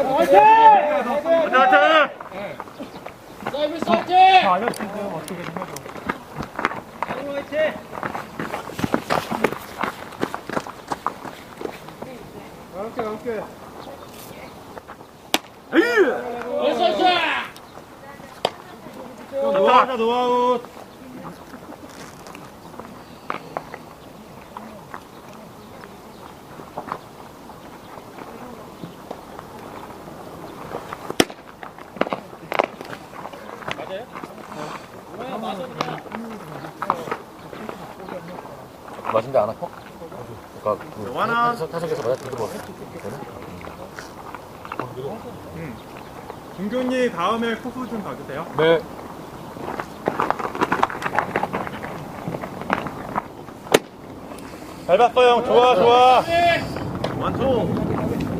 화이팅! 서 비스 화이팅! 알려주세요. 어떻게 좀 해줘. 가볍게 가볍게 에이! 어서 노아웃 노아웃 맞은데 안 아파? 그러니까 그. 타석- 타석에서 맞아 들고 왔어? 김교님 다음에 포수 좀 봐주세요. 네. 잘 봤어 형 좋아 좋아 원투